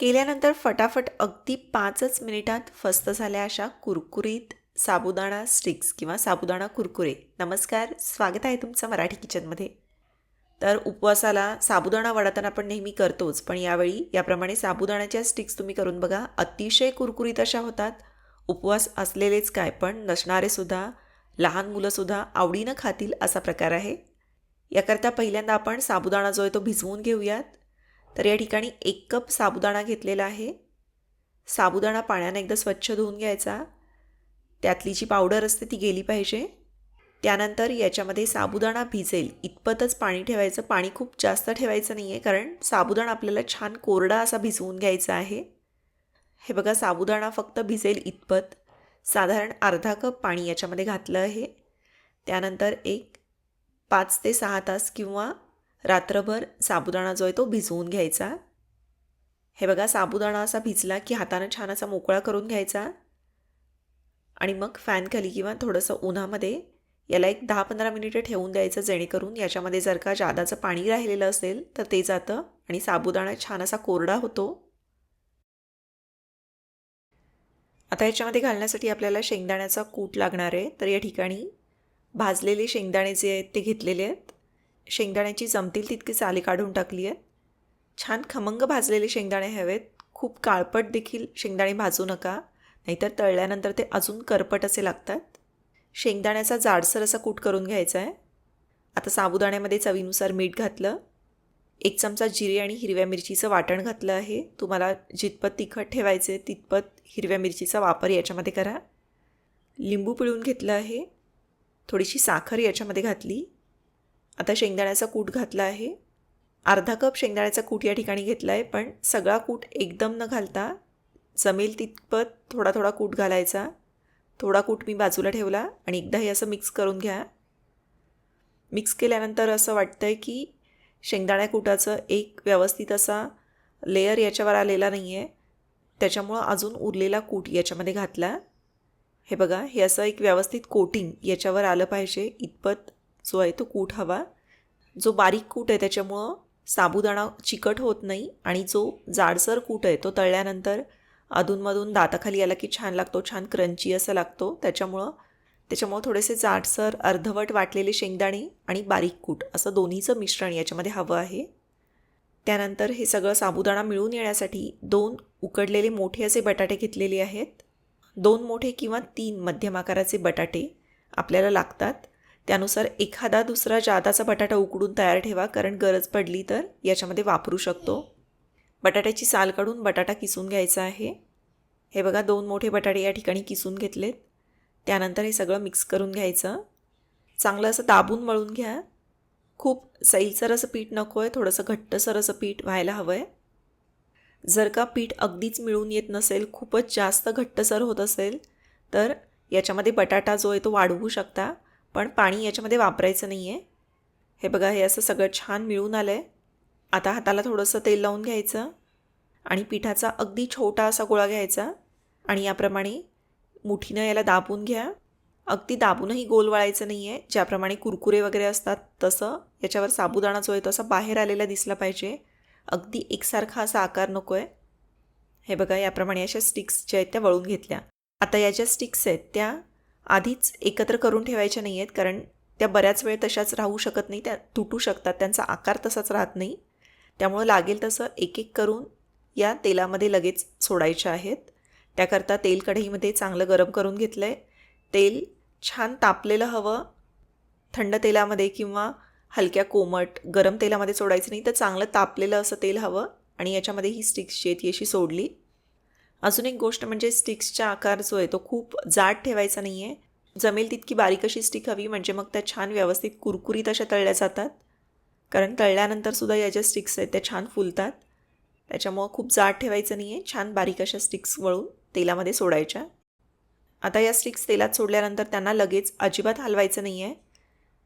केल्यानंतर फटाफट अगदी पाचच मिनिटात फस्त झाल्या अशा कुरकुरीत साबुदाणा स्टिक्स किंवा साबुदाणा कुरकुरे. नमस्कार स्वागत आहे तुमचं मराठी किचनमध्ये. तर उपवासाला साबुदाणा वडा तर आपण नेहमी करतोच पण यावेळी याप्रमाणे साबुदाण्याच्या स्टिक्स तुम्ही करून बघा अतिशय कुरकुरीत अशा होतात. उपवास असलेलेच काय पण नसणारेसुद्धा लहान मुलंसुद्धा आवडीनं खातील असा प्रकार आहे. याकरता पहिल्यांदा आपण साबुदाणा जो आहे तो भिजवून घेऊयात. तर या ठिकाणी एक कप साबुदाणा घेतलेला आहे. साबुदाणा पाण्याने एकदा स्वच्छ धुवून घ्यायचा. त्यातली जी पावडर असते ती गेली पाहिजे. त्यानंतर याच्यामध्ये साबुदाणा भिजेल. इतपतच पाणी ठेवायचं. पाणी खूप जास्त ठेवायचं नाही आहे कारण साबुदाणा आपल्याला छान कोरडा असा भिजवून घ्यायचा आहे. हे बघा साबुदाणा फक्त भिजेल इतपत. साधारण अर्धा कप पाणी याच्यामध्ये घातलं आहे. त्यानंतर एक पाच ते सहा तास किंवा रात्रभर साबुदाणा जो आहे तो भिजवून घ्यायचा. हे बघा साबुदाणा असा भिजला की हातानं छान असा मोकळा करून घ्यायचा. आणि मग फॅनखाली किंवा थोडंसं उन्हामध्ये याला एक दहा पंधरा मिनिटं ठेवून द्यायचं जेणेकरून याच्यामध्ये जर का जादाचं पाणी राहिलेलं असेल तर ते जातं आणि साबुदाणा छान असा कोरडा होतो. आता याच्यामध्ये घालण्यासाठी आपल्याला शेंगदाण्याचा कूट लागणार आहे. तर या ठिकाणी भाजलेले शेंगदाणे जे आहेत ते घेतलेले आहेत. शेंगदाण्याची जमतील तितकी साली काढून टाकली आहे. छान खमंग भाजलेले शेंगदाणे हवेत. खूप काळपट देखील शेंगदाणे भाजू नका. नाहीतर तळल्यानंतर ते अजून करपट असे लागतात. शेंगदाण्याचा जाडसर असा कूट करून घ्यायचा आहे. आता साबुदाण्यामध्ये चवीनुसार मीठ घातलं. एक चमचा जिरे आणि हिरव्या मिरचीचं वाटण घातलं आहे. तुम्हाला जितपत तिखट ठेवायचे तितपत हिरव्या मिरचीचा वापर याच्यामध्ये करा. लिंबू पिळून घेतलं आहे. थोडीशी साखर याच्यामध्ये घातली. आता शेंगदाण्याचा कूट घातला आहे. अर्धा कप शेंगदाण्याचा कूट या ठिकाणी घेतला आहे पण सगळा कूट एकदम न घालता जमेल तितपत थोडा थोडा कूट घालायचा. थोडा कूट मी बाजूला ठेवला आणि एकदा हे असं मिक्स करून घ्या. मिक्स केल्यानंतर असं वाटतं आहे की शेंगदाण्या कुटाचं एक व्यवस्थित असा लेयर याच्यावर आलेला नाही आहे त्याच्यामुळं अजून उरलेला कूट याच्यामध्ये घातला. हे बघा हे असं एक व्यवस्थित कोटिंग याच्यावर आलं पाहिजे. इतपत जो आहे तो कूट हवा. जो बारीक कूट आहे त्याच्यामुळं साबुदाणा चिकट होत नाही आणि जो जाडसर कूट आहे तो तळल्यानंतर अधूनमधून दाताखाली आला की छान लागतो छान क्रंची असा लागतो. त्याच्यामुळं त्याच्यामुळं थोडेसे जाडसर अर्धवट वाटलेले शेंगदाणे आणि बारीक कूट असं दोन्हीचं मिश्रण याच्यामध्ये हवं आहे. त्यानंतर हे सगळं साबुदाणा मिळून येण्यासाठी दोन उकडलेले मोठे असे बटाटे घेतलेले आहेत. दोन मोठे किंवा तीन मध्यम आकाराचे बटाटे आपल्याला लागतात. त्यानुसार एखादा दुसरा जादाचा बटाटा उकडून तयार ठेवा कारण गरज पडली तर याच्यामध्ये वापरू शकतो. बटाट्याची साल काढून बटाटा किसून घ्यायचा आहे. हे बघा दोन मोठे बटाटे या ठिकाणी किसून घेतलेत. त्यानंतर हे सगळं मिक्स करून घ्यायचं. चांगलं असं दाबून मळून घ्या. खूप सैलसर असं पीठ नको आहे थोडंसं घट्टसर असं पीठ व्हायला हवं आहे जर का पीठ अगदीच मिळून येत नसेल खूपच जास्त घट्टसर होत असेल तर याच्यामध्ये बटाटा जो आहे तो वाढवू शकता. पण पाणी याच्यामध्ये वापरायचं नाही आहे हे बघा हे असं सगळं छान मिळून आलं आहे आता हाताला थोडंसं तेल लावून घ्यायचं आणि पिठाचा अगदी छोटा असा गोळा घ्यायचा आणि याप्रमाणे मुठीनं याला दाबून घ्या. अगदी दाबूनही गोल वळायचं नाही आहे ज्याप्रमाणे कुरकुरे वगैरे असतात तसं याच्यावर साबुदाणा जो आहे तो असा बाहेर आलेला दिसला पाहिजे. अगदी एकसारखा असा आकार नको आहे हे बघा याप्रमाणे अशा स्टिक्स ज्या आहेत त्या वळून घेतल्या. आता या ज्या स्टिक्स आहेत त्या आधीच एकत्र करून ठेवायच्या नाही आहेत कारण त्या बऱ्याच वेळ तशाच राहू शकत नाही त्या तुटू शकतात त्यांचा आकार तसाच राहत नाही. त्यामुळं लागेल तसं एक एक करून या तेलामध्ये लगेच सोडायच्या आहेत. त्याकरता तेल कढईमध्ये चांगलं गरम करून घेतलं आहे तेल छान तापलेलं हवं. थंड तेलामध्ये किंवा हलक्या कोमट गरम तेलामध्ये सोडायचं नाही तर चांगलं तापलेलं असं तेल हवं. आणि याच्यामध्ये ही स्टिक्स जी आहेत अशी सोडली. अजून एक गोष्ट म्हणजे स्टिक्सचा आकार जो आहे तो खूप जाड ठेवायचा नाही आहे जमेल तितकी बारीक अशी स्टिक हवी म्हणजे मग त्या छान व्यवस्थित कुरकुरीत अशा तळल्या जातात. कारण तळल्यानंतरसुद्धा या ज्या स्टिक्स आहेत त्या छान फुलतात. त्याच्यामुळं खूप जाड ठेवायचं नाही आहे छान बारीक अशा स्टिक्स वळून तेलामध्ये सोडायच्या. आता या स्टिक्स तेलात सोडल्यानंतर त्यांना लगेच अजिबात हलवायचं नाही आहे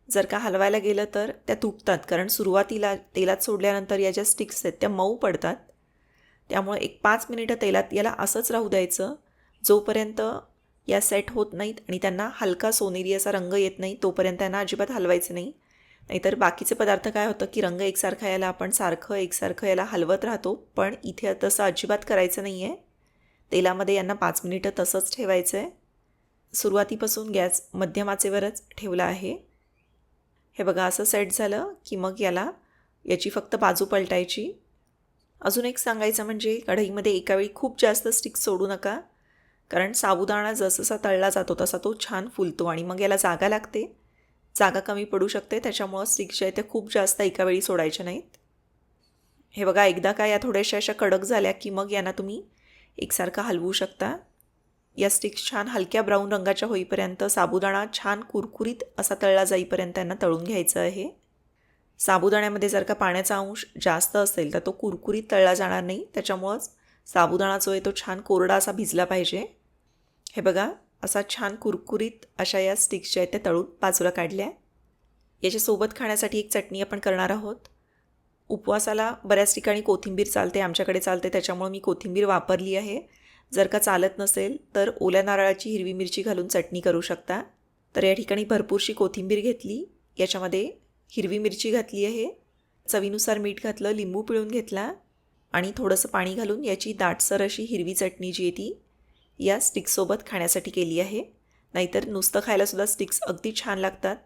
जर का हलवायला गेलं तर त्या तुटतात कारण सुरुवातीला तेलात सोडल्यानंतर या ज्या स्टिक्स आहेत त्या मऊ पडतात. त्यामुळे एक पाच मिनिटं तेलात याला असंच राहू द्यायचं. जोपर्यंत या सेट होत नाहीत आणि त्यांना हलका सोनेरी असा रंग येत नाही तोपर्यंत त्यांना अजिबात हलवायचं नाही. नाहीतर बाकीचे पदार्थ काय होतं की रंग एकसारखा याला आपण सारखं एकसारखं याला हलवत राहतो पण इथे तसं अजिबात करायचं नाही आहे तेलामध्ये यांना पाच मिनिटं तसंच ठेवायचं आहे सुरुवातीपासून गॅस मध्यमाचेवरच ठेवला आहे. हे बघा असं सेट झालं की मग याला याची फक्त बाजू पलटायची. अजून एक सांगायचं म्हणजे कढईमध्ये एकावेळी खूप जास्त स्टिक सोडू नका. कारण साबुदाणा जसजसा तळला जातो तसा तो छान फुलतो आणि मग याला जागा लागते. जागा कमी पडू शकते त्याच्यामुळं स्टिक्स ज्या आहेत त्या खूप जास्त एकावेळी सोडायच्या नाहीत. हे बघा एकदा का या थोड्याशा अशा कडक झाल्या की मग यांना तुम्ही एकसारखं हलवू शकता. या स्टिक्स छान हलक्या ब्राऊन रंगाच्या होईपर्यंत साबुदाणा छान कुरकुरीत असा तळला जाईपर्यंत यांना तळून घ्यायचं आहे. साबुदाण्यामध्ये जर का पाण्याचा अंश जास्त असेल तर तो कुरकुरीत तळला जाणार नाही. त्याच्यामुळंच साबुदाणा जो आहे तो छान कोरडा असा भिजला पाहिजे. हे बघा असा छान कुरकुरीत अशा या स्टिक्स ज्या आहेत त्या तळून बाजूला काढल्या. याच्यासोबत खाण्यासाठी एक चटणी आपण करणार आहोत. उपवासाला बऱ्याच ठिकाणी कोथिंबीर चालते आमच्याकडे चालते त्याच्यामुळे मी कोथिंबीर वापरली आहे. जर का चालत नसेल तर ओल्या नारळाची हिरवी मिरची घालून चटणी करू शकता. तर या ठिकाणी भरपूरशी कोथिंबीर घेतली. याच्यामध्ये हिरवी मिरची घातली आहे. चवीनुसार मीठ घातलं लिंबू पिळून घेतला आणि थोडंसं पाणी घालून याची दाटसर अशी हिरवी चटणी जी आहे ती या स्टिक्ससोबत खाण्यासाठी केली आहे. नाहीतर नुसतं खायलासुद्धा स्टिक्स अगदी छान लागतात.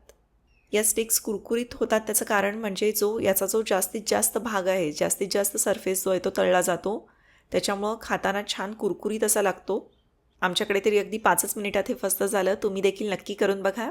या स्टिक्स कुरकुरीत होतात त्याचं कारण म्हणजे जो याचा जो जास्तीत जास्त भाग आहे जास्तीत जास्त सरफेस जो आहे तो तळला जातो. त्याच्यामुळं खाताना छान कुरकुरीत असा लागतो. आमच्याकडे तरी अगदी पाचच मिनिटात हे फस्त झालं. तुम्ही देखील नक्की करून बघा.